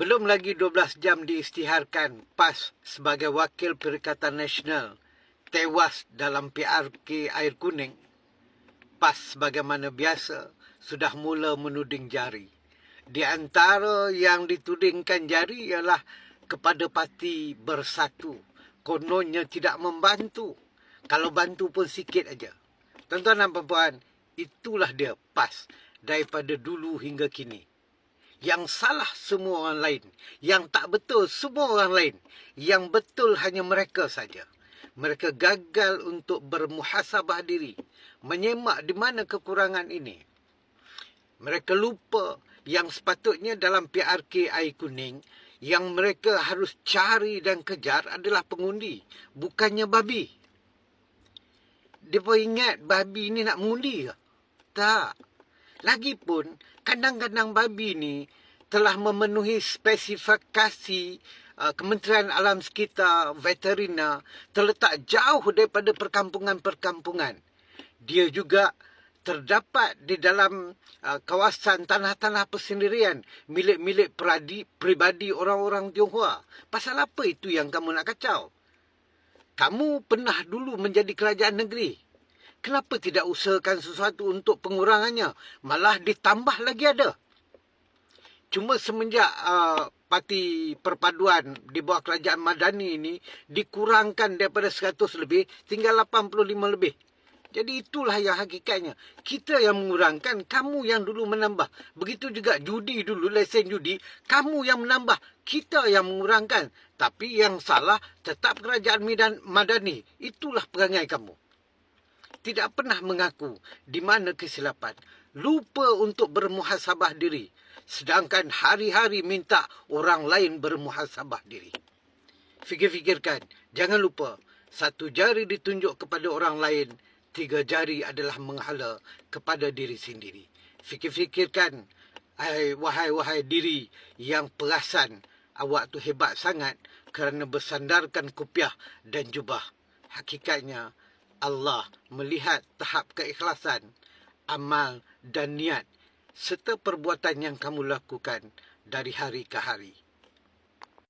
Belum lagi 12 jam diisytiharkan PAS sebagai Wakil Perikatan Nasional tewas dalam PRK Air Kuning. PAS sebagaimana biasa sudah mula menuding jari. Di antara yang ditudingkan jari ialah kepada parti bersatu. Kononnya tidak membantu. Kalau bantu pun sikit aja. Tuan-tuan dan puan itulah dia PAS daripada dulu hingga kini. Yang salah semua orang lain. Yang tak betul semua orang lain. Yang betul hanya mereka saja. Mereka gagal untuk bermuhasabah diri. Menyemak di mana kekurangan ini. Mereka lupa yang sepatutnya dalam PRK air kuning yang mereka harus cari dan kejar adalah pengundi. Bukannya babi. Dia pun ingat babi ni nak mengundi ke? Tak. Lagipun, kandang-kandang babi ni telah memenuhi spesifikasi uh, Kementerian Alam Sekitar Veterina terletak jauh daripada perkampungan-perkampungan. Dia juga terdapat di dalam uh, kawasan tanah-tanah persendirian milik-milik peribadi orang-orang Tionghoa. Pasal apa itu yang kamu nak kacau? Kamu pernah dulu menjadi kerajaan negeri. Kenapa tidak usahakan sesuatu untuk pengurangannya? Malah ditambah lagi ada. Cuma semenjak uh, parti perpaduan di bawah kerajaan Madani ini dikurangkan daripada 100 lebih tinggal 85 lebih. Jadi itulah yang hakikatnya. Kita yang mengurangkan, kamu yang dulu menambah. Begitu juga judi dulu, lesen judi, kamu yang menambah. Kita yang mengurangkan. Tapi yang salah tetap kerajaan Midan Madani. Itulah perangai kamu. Tidak pernah mengaku di mana kesilapan. Lupa untuk bermuhasabah diri. Sedangkan hari-hari minta orang lain bermuhasabah diri. Fikir-fikirkan, jangan lupa. Satu jari ditunjuk kepada orang lain, tiga jari adalah menghala kepada diri sendiri. Fikir-fikirkan, wahai-wahai diri yang perasan, awak tu hebat sangat kerana bersandarkan kupiah dan jubah. Hakikatnya, Allah melihat tahap keikhlasan, amal dan niat serta perbuatan yang kamu lakukan dari hari ke hari.